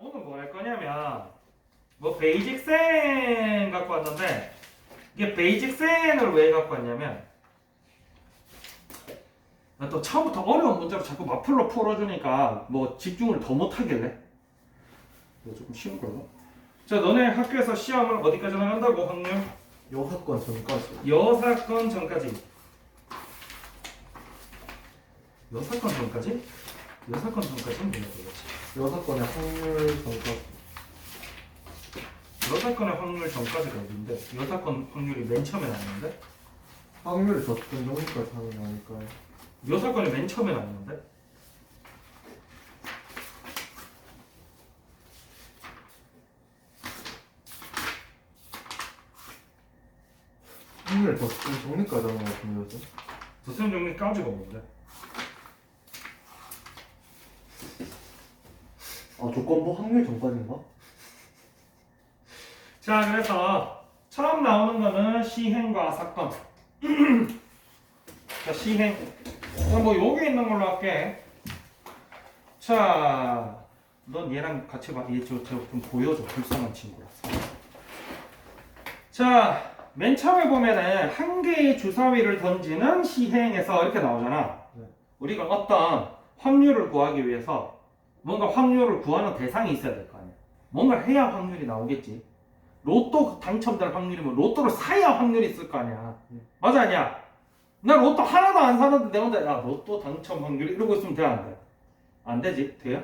오늘 뭐 할 거냐면 뭐 베이직 센 갖고 왔는데 이게 베이직 센을 왜 갖고 왔냐면 나또 처음부터 어려운 문제로 자꾸 마플로 풀어주니까 뭐 집중을 더 못하길래? 이거 조금 쉬운 걸로. 자 너네 학교에서 시험을 어디까지 나간다고 확률? 여사건 전까지. 여사건 전까지. 여사건 전까지? 여사건 전까지는 뭐야 도대체 여사건의 확률 전까지. 여사건의 확률 전까지가 어딘데 여사건 확률이 맨 처음에 나왔는데? 확률 적분 정도까지 하는 게 아닐까요? 여사건이 맨 처음에 나왔는데? 확률 적분 정리까지 하는 것 같은데 두수형 정리 까지가 뭔데 아 조건부 확률 전까지인가? 자 그래서 처음 나오는 거는 시행과 사건. 자 시행. 그럼 뭐 여기 있는 걸로 할게. 자 넌 얘랑 같이 봐 얘저저좀 보여줘. 불쌍한 친구라서 자 맨 처음에 보면은 한 개의 주사위를 던지는 시행에서 이렇게 나오잖아. 네. 우리가 어떤 확률을 구하기 위해서 뭔가 확률을 구하는 대상이 있어야 될 거 아니야 뭔가 해야 확률이 나오겠지 로또 당첨될 확률이면 로또를 사야 확률이 있을 거 아니야. 네. 맞아 아니야? 나 로또 하나도 안 사는데 내가 혼자 야 로또 당첨 확률 이러고 있으면 돼 안 돼? 안 되지? 돼요?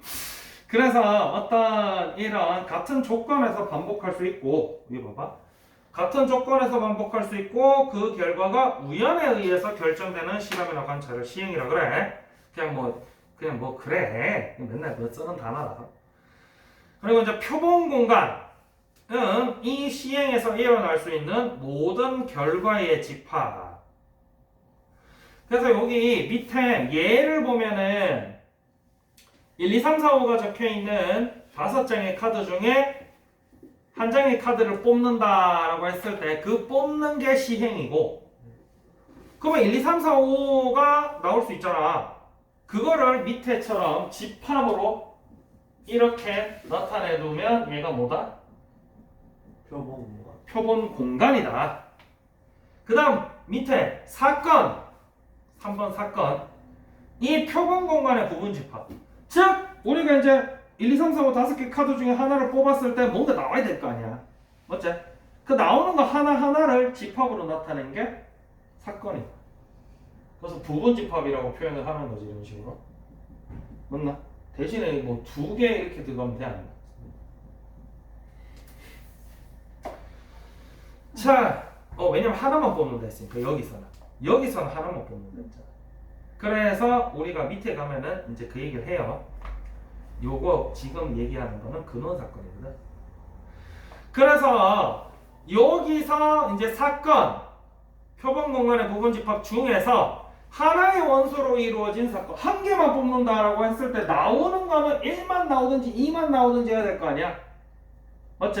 그래서 어떤 이런 같은 조건에서 반복할 수 있고 여기 봐봐 같은 조건에서 반복할 수 있고 그 결과가 우연에 의해서 결정되는 실험이나 관찰을 시행이라 그래 그냥 뭐 그냥 뭐 그래 맨날 그 쓰는 단어라 그리고 이제 표본 공간은 이 시행에서 일어날 수 있는 모든 결과의 집합. 그래서 여기 밑에 예를 보면은 1, 2, 3, 4, 5가 적혀 있는 다섯 장의 카드 중에 한 장의 카드를 뽑는다라고 했을 때 그 뽑는 게 시행이고 그러면 1, 2, 3, 4, 5가 나올 수 있잖아. 그거를 밑에처럼 집합으로 이렇게 나타내 두면 얘가 뭐다? 표본인가? 표본 공간이다. 그 다음 밑에 사건 3번 사건 이 표본 공간의 부분 집합 즉 우리가 이제 1, 2, 3, 4, 5 다섯 개 카드 중에 하나를 뽑았을 때 뭔가 나와야 될 거 아니야 맞지? 그 나오는 거 하나하나를 집합으로 나타낸 게 사건이다 그래서 부분 집합이라고 표현을 하는 거지 이런 식으로 맞나? 대신에 뭐 두 개 이렇게 들어가면 돼안 돼? 자, 어 왜냐면 하나만 뽑는다 했으니까 여기서는 여기서는 하나만 뽑는다 했잖아. 그래서 우리가 밑에 가면은 이제 그 얘기를 해요. 요거 지금 얘기하는 거는 근원 사건이거든. 그래서 여기서 이제 사건 표본 공간의 부분 집합 중에서 하나의 원소로 이루어진 사건 한 개만 뽑는다라고 했을 때 나오는 거는 1만 나오든지 2만 나오든지 해야 될 거 아니야? 맞지?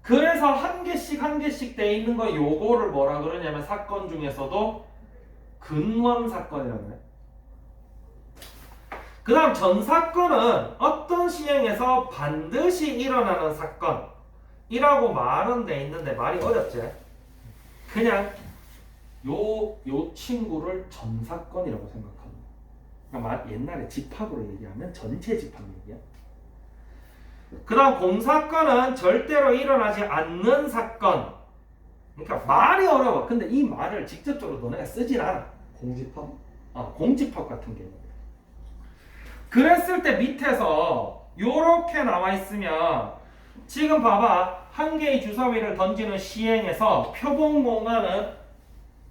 그래서 한 개씩 한 개씩 돼 있는 거 요거를 뭐라 그러냐면 사건 중에서도 근원 사건이라고 해. 그 다음 전 사건은 어떤 시행에서 반드시 일어나는 사건이라고 말은 돼 있는데 말이 어렵지? 그냥 요, 요 친구를 전 사건이라고 생각합니다. 그러니까 말- 옛날에 집합으로 얘기하면 전체 집합 얘기야. 그 다음 공사건은 절대로 일어나지 않는 사건. 그러니까 말이 어려워. 근데 이 말을 직접적으로 너네가 쓰진 않아. 공집합? 어, 공집합 같은 경우. 그랬을 때 밑에서 요렇게 나와 있으면 지금 봐봐. 한 개의 주사위를 던지는 시행에서 표본 공간은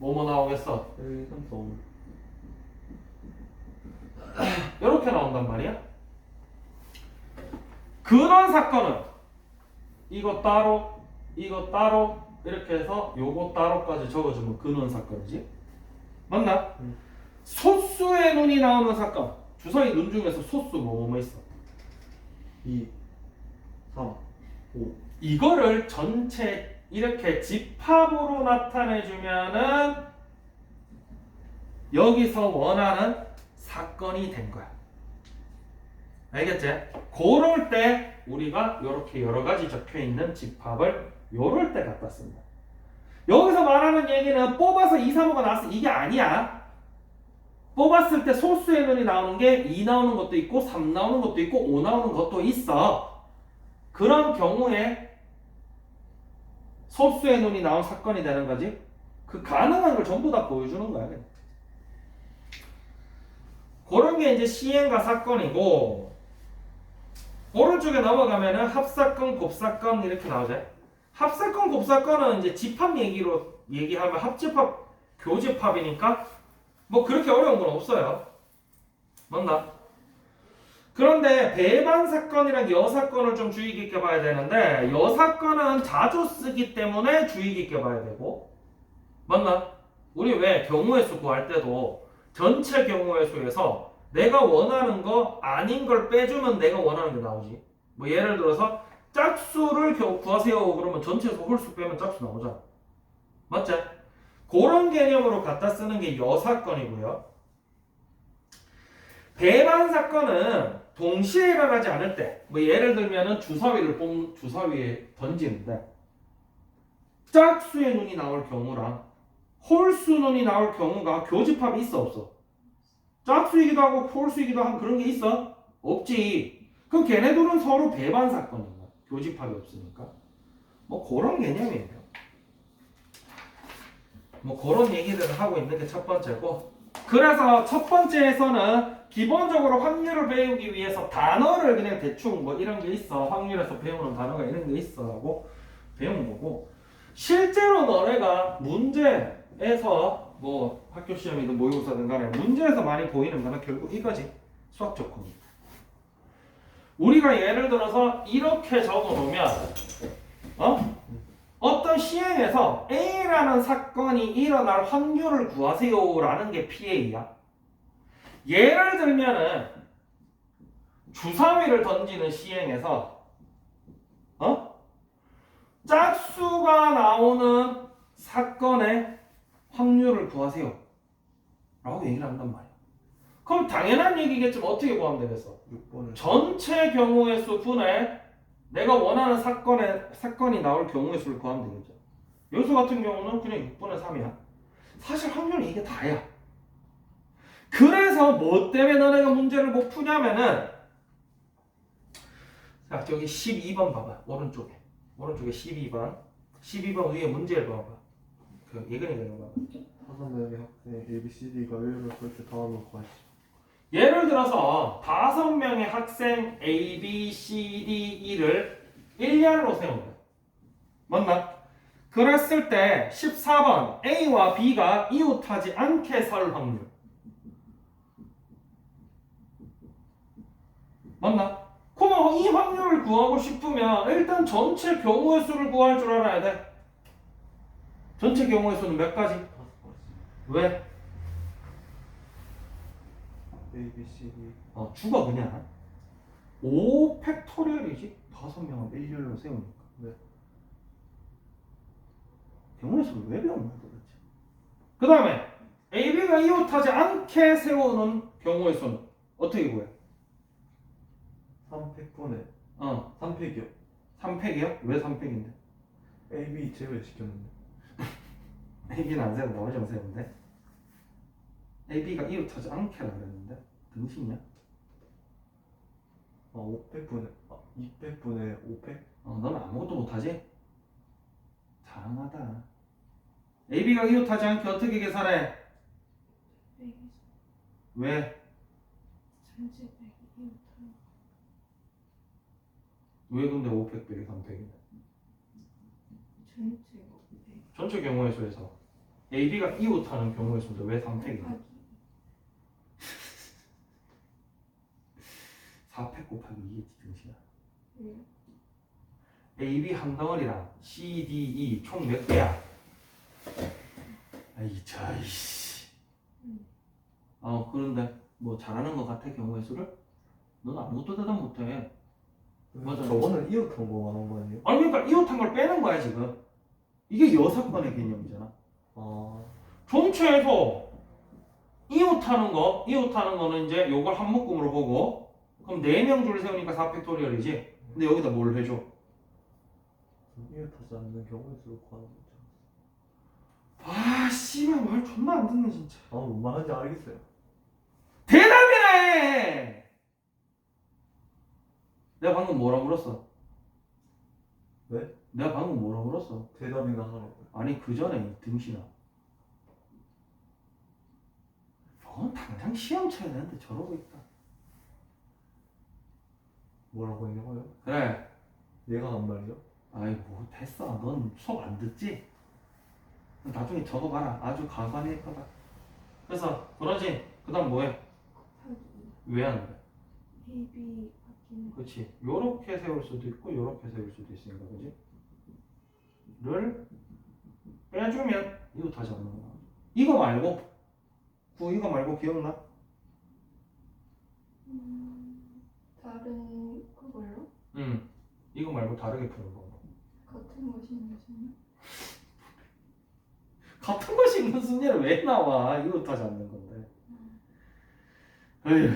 뭐뭐 나오겠어? 1, 2, 3, 4, 5 이렇게 나온단 말이야. 근원 사건은 이거 따로, 이거 따로 이렇게 해서 요거 따로까지 적어주면 근원 사건이지. 맞나? 음. 소수의 눈이 나오는 사건. 주사위 눈 중에서 소수 뭐뭐 뭐 있어? 2 3 5 이거를 전체 이렇게 집합으로 나타내 주면은 여기서 원하는 사건이 된 거야. 알겠지? 그럴 때 우리가 이렇게 여러 가지 적혀 있는 집합을 요럴 때 갖다 씁니다. 여기서 말하는 얘기는 뽑아서 2, 3호가 나왔어 이게 아니야. 뽑았을 때 소수의 눈이 나오는 게 2 나오는 것도 있고 3 나오는 것도 있고 5 나오는 것도 있어. 그런 경우에 소수의 눈이 나온 사건이 되는 거지. 그 가능한 걸 전부 다 보여주는 거야. 그런 게 이제 시행과 사건이고 오른쪽에 넘어가면은 합사건, 곱사건 이렇게 나오죠. 합사건, 곱사건은 이제 집합 얘기로 얘기하면 합집합, 교집합이니까 뭐 그렇게 어려운 건 없어요. 맞나? 그런데 배반 사건이랑 여 사건을 좀 주의 깊게 봐야 되는데 여 사건은 자주 쓰기 때문에 주의 깊게 봐야 되고 맞나? 우리 왜 경우의 수 구할 때도 전체 경우의 수에서 내가 원하는 거 아닌 걸 빼주면 내가 원하는 게 나오지. 뭐 예를 들어서 짝수를 겨- 구하세요 그러면 전체에서 홀수 빼면 짝수 나오잖아. 맞지? 그런 개념으로 갖다 쓰는 게 여사건이고요. 배반 사건은 동시에 일어나지 않을 때, 뭐 예를 들면은 주사위를 뽑 주사위에 던지는데 짝수의 눈이 나올 경우랑 홀수 눈이 나올 경우가 교집합이 있어 없어? 짝수이기도 하고 홀수이기도 한 그런 게 있어? 없지. 그럼 걔네들은 서로 배반 사건인 거야. 교집합이 없으니까. 뭐 그런 개념이에요. 뭐 그런 얘기들을 하고 있는 게 첫 번째고. 그래서 첫 번째에서는 기본적으로 확률을 배우기 위해서 단어를 그냥 대충 뭐 이런 게 있어. 확률에서 배우는 단어가 이런 게 있어. 하고 배운 거고. 실제로 너네가 문제에서 뭐 학교 시험이든 모의고사든 간에 문제에서 많이 보이는 거는 결국 이거지. 수학 조건. 우리가 예를 들어서 이렇게 적어 놓으면 어? 어떤 시행에서 A라는 사건이 일어날 확률을 구하세요라는 게 PA야. 예를 들면은 주사위를 던지는 시행에서 어? 짝수가 나오는 사건의 확률을 구하세요. 라고 얘기를 한단 말이야. 그럼 당연한 얘기겠지만 어떻게 구하면 되겠어? 6번을 전체 경우의 수 분의 내가 원하는 사건의 사건이 나올 경우의 수를 구하면 되겠죠. 요수 같은 경우는 그냥 6분의 3이야. 사실 확률은 이게 다야. 그래서 뭐 때문에 너네가 문제를 못 푸냐면은 자 저기 12번 봐봐 오른쪽에 오른쪽에 12번 12번 위에 문제를 봐봐 그 예근이가 이거 봐봐 다섯 명의 학생 A, B, C, D가 의외로 그렇게 더하면 구하시 예를 들어서 다섯 명의 학생 A, B, C, D, E를 1년으로 세운다. 맞나? 그랬을 때 14번 A와 B가 이웃하지 않게 설 확률. 맞나? 그럼 이 확률을 구하고 싶으면 일단 전체 경우의 수를 구할 줄 알아야 돼. 전체 경우의 수는 몇 가지 왜? A, B, C, D. 어, 주가 그냥 5 팩토리얼이지? 다섯 명을 일렬로 세우니까. 네. 수를 왜 배우는 거야 도대체? 그 다음에 AB가 이웃하지 않게 세우는 경우의 수는 어떻게 구해? 3팩분의 어. 3팩이요. 3팩이요? 왜 3팩인데? A, B 제외시켰는데. AB는 안 세우고 나머지만 세우는데 AB가 이웃하지 않게라 그랬는데 등신이야? 아 5팩분의 아 2팩분의 5팩? 어, 너는 아무것도 못하지? 잘하다 AB가 이웃하지 않게 어떻게 계산해? 왜? 전체 백이 이웃하는 왜 근데 500 빼기 300이냐? 전체 백 전체 경우의 수에서 AB가 이웃하는 경우의 수인데 왜 300이냐? 곱하기 4팩 곱하기 2겠지 등신아 왜요? AB 한 덩어리랑 C, D, E 총 몇 개야? 아이 저이씨 음. 어 그런데 뭐 잘하는 것 같아 경우의 수를? 넌 아무것도 대답 못해 맞아. 저거는 이웃한 거 말한 거 아니에요? 아니 그러니까 이웃한 걸 빼는 거야 지금 이게 여사건의 개념이잖아 아 전체에서 이웃하는 거, 이웃하는 거는 이제 요걸 한 묶음으로 보고 그 그럼 4명 줄 세우니까 4팩토리얼이지? 근데 여기다 뭘 해줘? 이웃하지 않는 경우의 수를 구하는 거죠. 아 씨발 말 존나 안 듣네 진짜 아, 뭔 말하는지 알겠어요. 대답이네 내가 방금 뭐라 물었어? 왜? 내가 방금 뭐라 물었어? 대답이나 하라고요. 아니 그 전에 이 등신아 넌 당장 시험 쳐야 되는데 저러고 있다 뭐라고 했냐고요? 그래 얘가 한 말이요? 아이 뭐 됐어 넌 수업 안 듣지? 나중에 적어봐라 아주 가관일 거다 그래서 그러지 그 다음 뭐해? 왜 하는 거야? 바뀌는 거 그렇지 요렇게 세울 수도 있고 요렇게 세울 수도 있으니까 그지? 를 빼주면 이거 다 잡는 거야 이거 말고 구 이거 말고 기억나? 음? 응. 이거 말고 다르게 푸는 거 같은 것이 무슨 같은 것이 있는 순위를 왜 나와? 이거 다 잡는 건데. 에휴.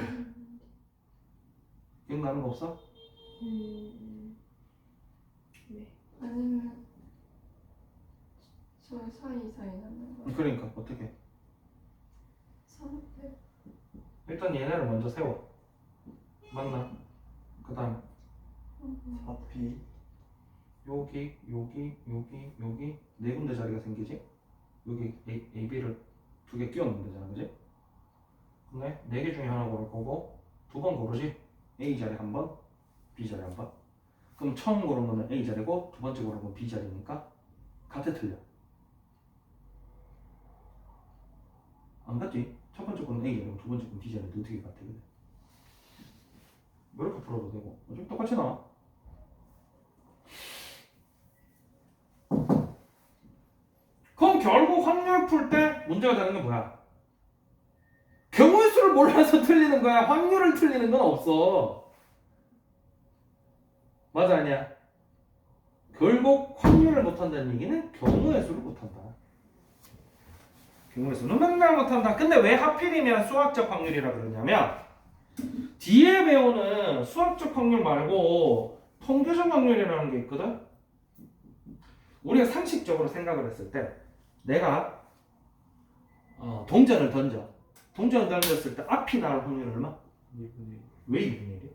기억나는 거 없어? 음, 네 아니면 저 사이 사이 나는 거 그러니까 어떻게? 300 일단 얘네를 먼저 세워. 맞나? 그 다음 4P 여기 여기 여기 여기 네 군데 자리가 생기지? 여기 A, A B를 두 개 끼워 넣으면 되잖아 그지? 근데 네 개 중에 하나 고를 거고 두 번 고르지? A 자리 한 번, B 자리 한 번. 그럼 처음 고른 거는 A 자리고 두 번째 고른 건 B 자리니까 같아 틀려. 안 같지? 첫 번째 거는 A 자리고 두 번째 거는 B 자리인데 어떻게 같아 그래? 이렇게 풀어도 되고 어차피 똑같이 나와. 그럼 결국 확률 풀 때 문제가 되는 게 뭐야? 경우의 수를 몰라서 틀리는 거야. 확률을 틀리는 건 없어. 맞아 아니야? 결국 확률을 못한다는 얘기는 경우의 수를 못한다. 경우의 수는 맨날 못한다. 근데 왜 하필이면 수학적 확률이라 그러냐면 뒤에 배우는 수학적 확률 말고 통계적 확률이라는 게 있거든. 우리가 상식적으로 생각을 했을 때 내가 어, 동전을 던져 동전을 던졌을 때 앞이 나올 확률 얼마? 2분의 왜 2분의 1이야?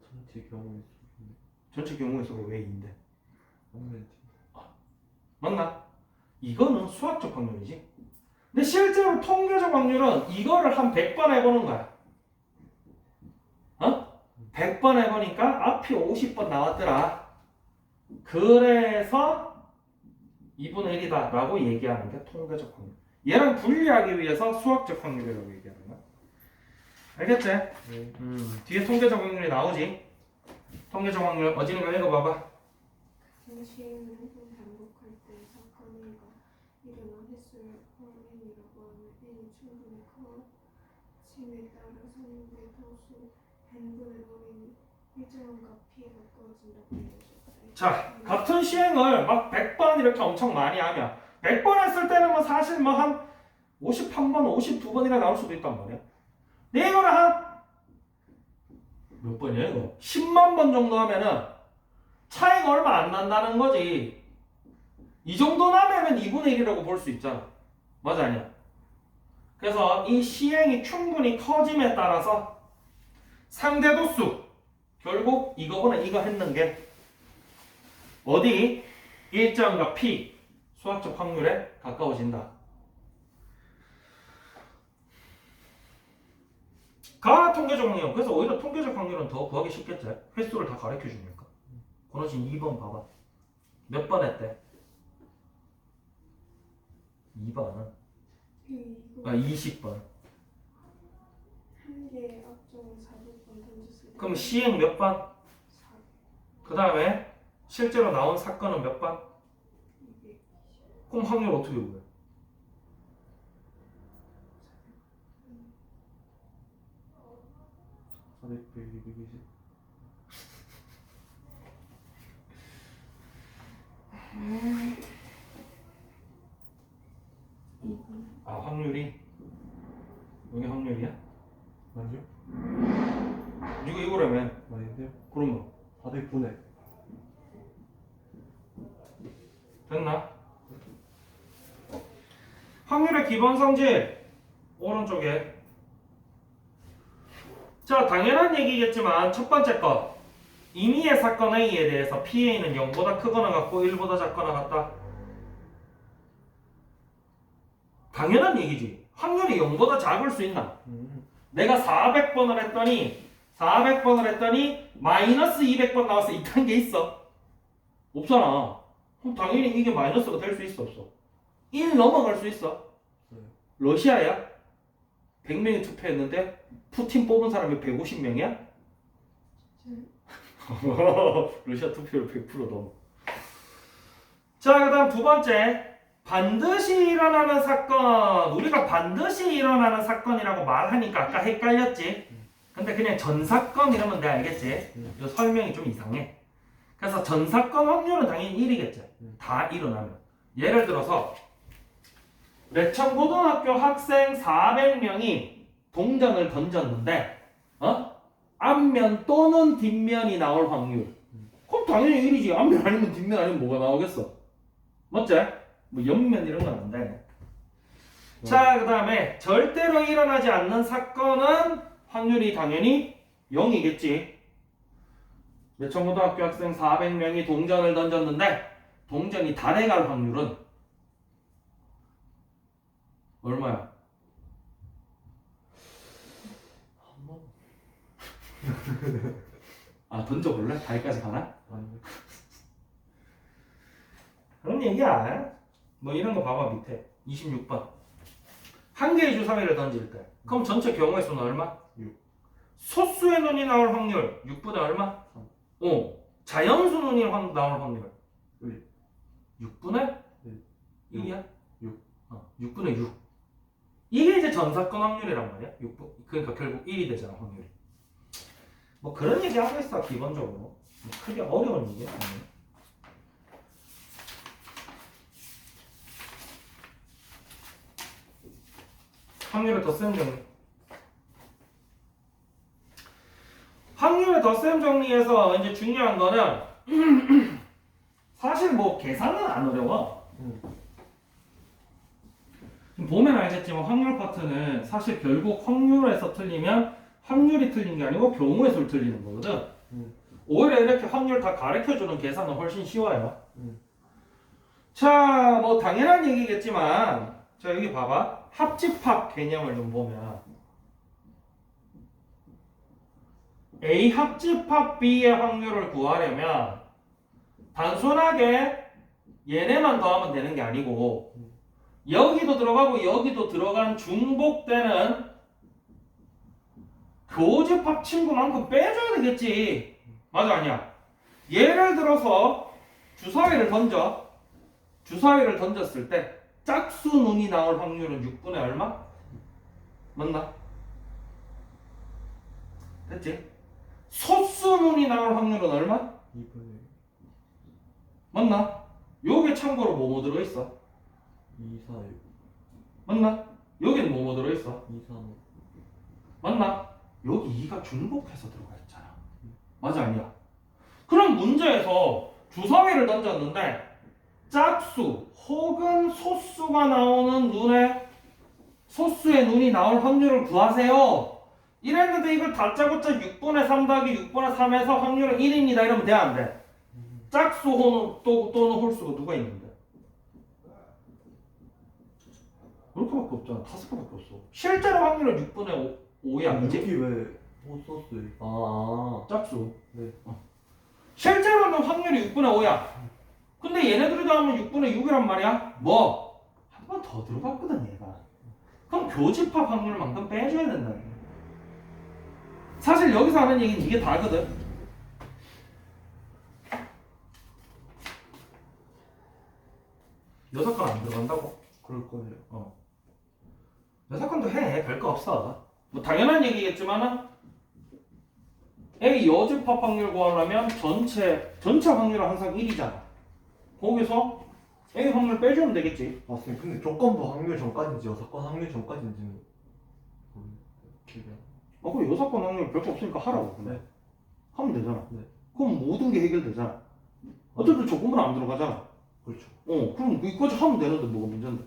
전체 경우의 수인데 전체 경우의 수가 왜 2인데? 확률이 맞나? 이거는 수학적 확률이지 근데 실제로 통계적 확률은 이거를 한 100번 해보는 거야 어? 100번 해보니까 앞이 50번 나왔더라 그래서 2분의 1이다 라고 얘기하는 게 통계적 확률 얘랑 분리하기 위해서 수학적 확률이라고 얘기하는 거야 알겠지? 네. 음, 뒤에 통계적 확률이 나오지. 통계적 확률 어지는 거 읽어봐봐. 정시행을 한번 반복할 때 사건이 일어난 횟수를 n이라고 하면 n이 충분히 커짐에 따라 성분의 도수 n분의 n이 자, 같은 시행을 막 100번 이렇게 엄청 많이 하면 100번 했을 때는 뭐 사실 뭐 한 51번, 52번이나 나올 수도 있단 말이야. 근데 이거는 한몇 번이야 이거? 10만 번 정도 하면은 차이가 얼마 안 난다는 거지. 이 정도 나면은 2분의 1이라고 볼 수 있잖아. 맞아 아니야? 그래서 이 시행이 충분히 커짐에 따라서 상대도수 결국 이거보다 이거 했는 게 어디 일정과 p 수학적 확률에 가까워진다. 가 통계적 확률. 그래서 오히려 통계적 확률은 더 구하기 쉽겠지. 횟수를 다 가르쳐 주니까. 권호진 2번 봐봐. 몇 번 했대? 2번은 이거 아 20번. 한 개의 앞쪽을 400번 던졌을 때 그럼 시행 몇 번? 4, 그 다음에 실제로 나온 사건은 몇 번? 200, 그럼 확률 어떻게 구해? 400, 100, 220 2분 아 확률이 여기 확률이야? 아니요? 이거 이거라며. 아닌데요? 그러면 4대 9네. 됐나? 확률의 기본 성질 오른쪽에 자 당연한 얘기겠지만 첫 번째 거 임의의 사건 A에 대해서 PA는 0보다 크거나 같고 1보다 작거나 같다 당연한 얘기지 확률이 0보다 작을 수 있나 음. 내가 400번을 했더니 400번을 했더니 마이너스 200번 나와서 이딴 게 있어. 없잖아. 그럼 당연히 이게 마이너스가 될 수 있어 없어? 1 넘어갈 수 있어. 러시아야? 100명이 투표했는데 푸틴 뽑은 사람이 150명이야? 러시아 투표율 100% 넘어. 자 그 다음 두 번째. 반드시 일어나는 사건. 우리가 반드시 일어나는 사건이라고 말하니까 아까 헷갈렸지 근데 그냥 전 사건 이러면 돼 알겠지? 음. 이 설명이 좀 이상해. 그래서 전 사건 확률은 당연히 1이겠지 음. 다 일어나면. 예를 들어서 레천고등학교 학생 400명이 동전을 던졌는데 어? 앞면 또는 뒷면이 나올 확률. 그럼 당연히 1이지. 앞면 아니면 뒷면 아니면 뭐가 나오겠어? 맞지? 뭐 옆면 이런 건 안돼. 자그 다음에 절대로 일어나지 않는 사건은 확률이 당연히 0이겠지 레천고등학교 학생 400명이 동전을 던졌는데 동전이 달에 갈 확률은 얼마야? 아 던져볼래? 달까지 가나? 그런 얘기야. 뭐 이런 거 봐봐 밑에 26번. 한 개의 주사위를 던질 때. 그럼 전체 경우의 수는 얼마? 육. 소수의 눈이 나올 확률 6분의 얼마? 삼. 어. 자연수 눈이 확- 나올 확률 일. 6분의 일. 1이야? 육. 어, 6분의 6. 이게 이제 전사건 확률이란 말이야. 6분. 그러니까 결국 1이 되잖아 확률이. 뭐 그런 얘기 하고 있어 기본적으로. 뭐 크게 어려운 얘기 아니야. 확률의 덧셈 정리. 확률의 덧셈 정리에서 이제 중요한 거는 사실 뭐 계산은 안 어려워. 음. 보면 알겠지만 확률 파트는 사실 결국 확률에서 틀리면 확률이 틀린 게 아니고 경우의 수를 틀리는 거거든. 음. 오히려 이렇게 확률 다 가르쳐 주는 계산은 훨씬 쉬워요. 음. 자, 뭐 당연한 얘기겠지만 자 여기 봐봐 합집합 개념을 좀 보면 A 합집합 B의 확률을 구하려면 단순하게 얘네만 더하면 되는 게 아니고 여기도 들어가고 여기도 들어간 중복되는 교집합 친구만큼 빼줘야 되겠지. 맞아 아니야? 예를 들어서 주사위를 던져. 주사위를 던졌을 때 짝수 눈이 나올 확률은 6분의 얼마? 맞나? 됐지? 소수 눈이 나올 확률은 얼마? 2분의 맞나? 요게 참고로 뭐뭐 들어있어? 2, 4, 6. 맞나? 여기는 뭐뭐 들어있어? 2, 3, 5. 맞나? 여기 2가 중복해서 들어가 있잖아. 맞아 아니야? 그럼 문제에서 주사위를 던졌는데 짝수 혹은 소수가 나오는 눈에 소수의 눈이 나올 확률을 구하세요. 이랬는데 이걸 다짜고짜 6분의 3 더하기 6분의 3에서 확률은 1입니다. 이러면 돼 안 돼? 짝수 또, 또는 홀수가 누가 있는데? 이렇게밖에 없잖아. 다섯 개밖에 없어. 실제로 확률은 6분의 5, 5야. 그지? 여기 왜 호소스? 아, 짝수. 네. 어. 실제로는 확률이 6분의 5야. 근데 얘네들이 더하면 6분의 6이란 말이야. 뭐? 한 번 더 들어갔거든 얘가. 그럼 교집합 확률만큼 빼줘야 된다. 사실 여기서 하는 얘기는 이게 다거든. 여섯 건 안 들어간다고? 그럴 거예요. 여섯 건도 해. 별거 없어. 뭐 당연한 얘기겠지만은 A 여집합 확률 구하려면 전체 전체 확률은 항상 1이잖아. 거기서 A 확률 빼주면 되겠지. 아, 쌤, 근데 조건부 확률 전까지인지 여사건 확률 전까지인지는 모르겠어요. 어 그래 여사건 확률 별거 없으니까 하라고 근데 네. 하면 되잖아 네. 그럼 모든 게 해결되잖아 어차피 조건은 안 들어가잖아 그렇죠. 어 그럼 이거까지 하면 되는데 뭐가 문제인데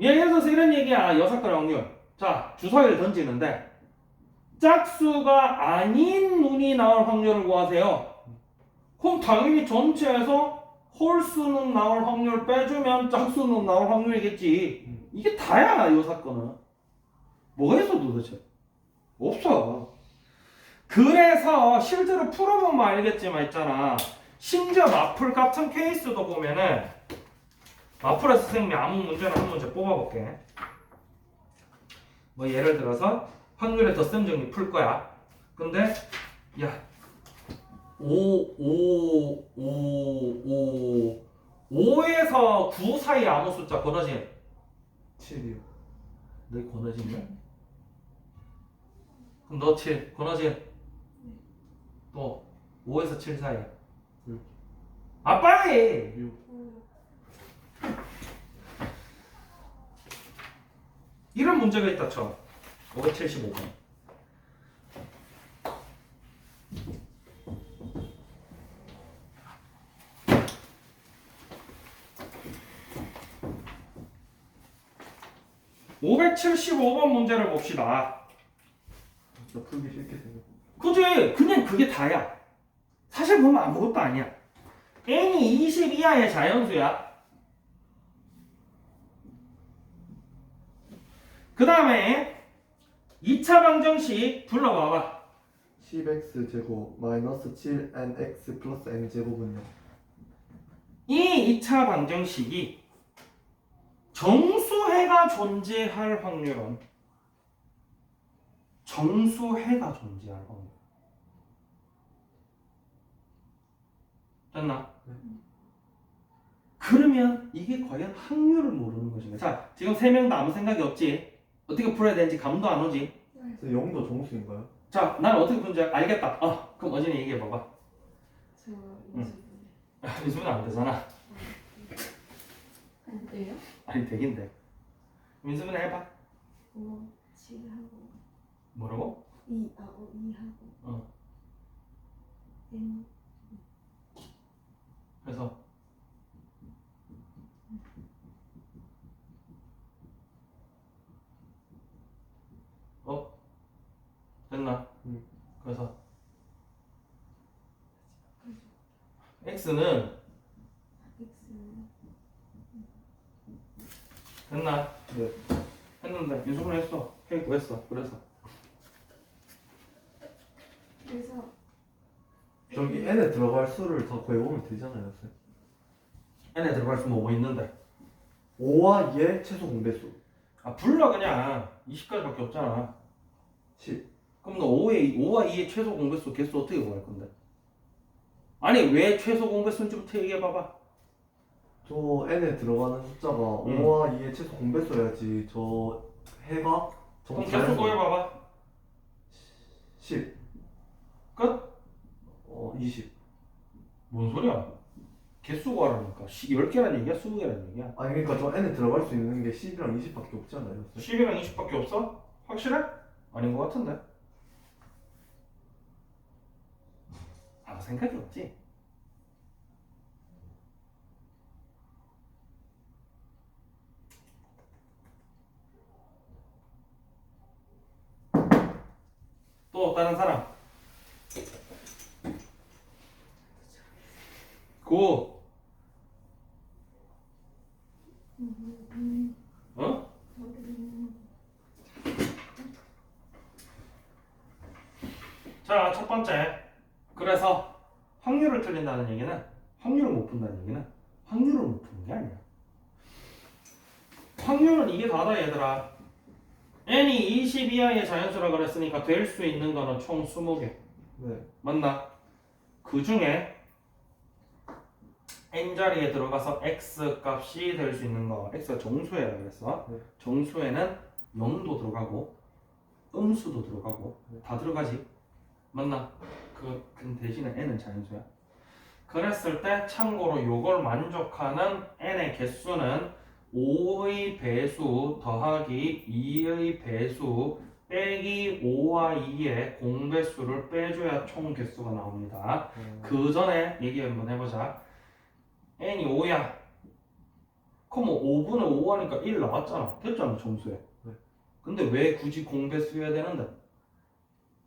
예를 들어서 이런 얘기야 여사건 확률 자 주사위를 던지는데 짝수가 아닌 눈이 나올 확률을 구하세요 그럼 당연히 전체에서 홀수는 나올 확률 빼주면 짝수는 나올 확률이겠지. 음. 이게 다야 이 사건은. 뭐가 있어 도대체? 없어. 그래서 실제로 풀어보면 알겠지만 있잖아. 심지어 마플 같은 케이스도 보면은 마플에서 선생님이 아무 문제나 한 문제 뽑아볼게. 뭐 예를 들어서 확률의 덧셈 정리 풀 거야. 근데 야 5, 5, 5, 5 5에서 9 사이 아무 숫자 권어진 7이요. 너 권어진이야? 그럼 너 7, 권어진 또 5에서 7 사이 음. 아 빨리 6. 이런 문제가 있다 쳐 575번 (575번) 문제를 봅시다 진짜 풀기 생겼. 그지? 그냥 그게 다야. 사실 보면 아무것도 아니야. n이 20 이하의 자연수야. 그 다음에 2차 방정식 불러봐봐. 10x 제곱 마이너스 7nx 플러스 n 제곱은요. 이 2차 방정식이 정수해가 존재할 확률은 정수해가 존재할 확률. 됐나? 네. 그러면 이게 과연 확률을 모르는 것인가? 자, 지금 세 명 다 아무 생각이 없지? 어떻게 풀어야 되는지 감도 안 오지? 그래서 0도 정수인가요? 자, 난 어떻게 푸는지 알겠다. 어, 그럼 어진이 얘기해봐봐. 저 응. 요즘은 안 되잖아. 안 돼요? 아니, 되긴 돼. 민수는 해봐. 5, 7하고 뭐라고? 2, 아, 5, 2하고 어. N 그래서 어 됐나? 응. 그래서 X는 됐나? 네. 했는데 윤수는 했어. 회의 구했어. 그래서 그래서 저기 n에 들어갈 수를 다 구해보면 되잖아요. 쌤. n에 들어갈 수뭐 있는데 5와 2의 최소 공배수 아 불러 그냥 20까지밖에 없잖아. 10. 그럼 너 5의 5와 2의 최소 공배수 개수 어떻게 구할 건데? 아니 왜 최소 공배수인지부터 얘기해 봐봐. 저 n에 들어가는 숫자가 음. 5와 2의 최소 공배수여야지 저 해가 그럼 정수 개수 구해 봐봐. 10. 끝? 어 20. 뭔 소리야? 개수 구하라니까. 10개란 얘기야? 20개란 얘기야? 아니 그러니까 저 n에 들어갈 수 있는 게 10이랑 20밖에 없지 않아요? 쌤? 10이랑 20밖에 없어? 확실해? 아닌 것 같은데. 아무 생각이 없지. 또 다른 사람. 고. 음, 어? 음, 자, 첫 번째. 그래서 확률을 틀린다는 얘기는 확률을 못 푼다는 얘기는 확률을 못 푸는 게 아니야. 확률은 이게 다다 얘들아. n이 20 이하의 자연수라 그랬으니까 될 수 있는 거는 총 20개. 네. 맞나? 그 중에 n 자리에 들어가서 x 값이 될 수 있는 거 x가 정수해라 그랬어 네. 정수에는 0도 들어가고 음수도 들어가고 네. 다 들어가지 맞나? 그, 그 대신에 n은 자연수야 그랬을 때 참고로 요걸 만족하는 n의 개수는 5의 배수 더하기 2의 배수 빼기 5와 2의 공배수를 빼줘야 총 개수가 나옵니다. 그 전에 얘기 한번 해보자. N이 5야. 그럼 뭐 5분의 5 하니까 1 나왔잖아. 됐잖아, 점수에. 네. 근데 왜 굳이 공배수 해야 되는데?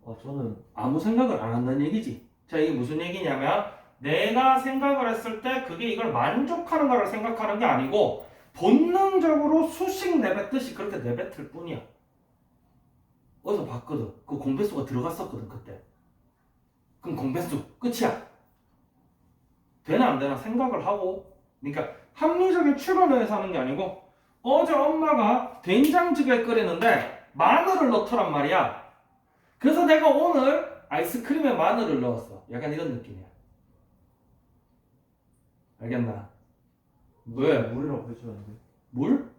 아 저는 아무 생각을 안 한다는 얘기지. 자, 이게 무슨 얘기냐면 내가 생각을 했을 때 그게 이걸 만족하는 거를 생각하는 게 아니고 본능적으로 수식 내뱉듯이 그렇게 내뱉을 뿐이야. 어디서 봤거든. 그 공배수가 들어갔었거든, 그때. 그럼 공배수 끝이야. 되나 안 되나 생각을 하고 그러니까 합리적인 추론을 해서 하는 게 아니고 어제 엄마가 된장찌개 끓이는데 마늘을 넣더란 말이야. 그래서 내가 오늘 아이스크림에 마늘을 넣었어. 약간 이런 느낌이야. 알겠나? 왜? 물이라고 해주면 안 돼? 물?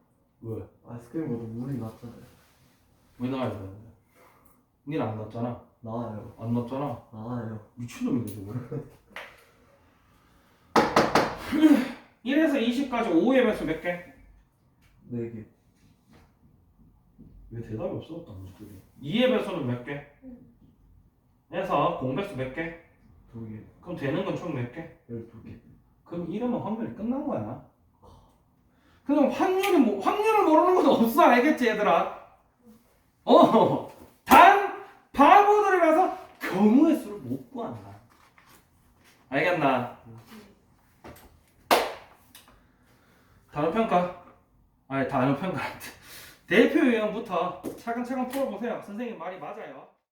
왜? 아이스크림보다 물이 낫잖아요 왜 나와야 되는데? 니는 안 넣었잖아. 나아요 안 넣었잖아. 나아요 미친놈이네 저거. 1에서 20까지 5의 배수 몇 개? 4개 왜 대답이 없어? 단무지들이 2의 배수는 몇 개? 해서 공배수 몇 개? 2개 그럼 되는 건 총 몇 개? 12개 그럼 이러면 확률이 끝난 거야. 그럼 확률이 뭐 확률을 모르는 건 없어 알겠지 얘들아? 어. 단 바보들이라서 경우의 수를 못 구한다. 알겠나? 단어 평가. 아니 단어 평가. 대표 유형부터 차근차근 풀어보세요. 선생님 말이 맞아요.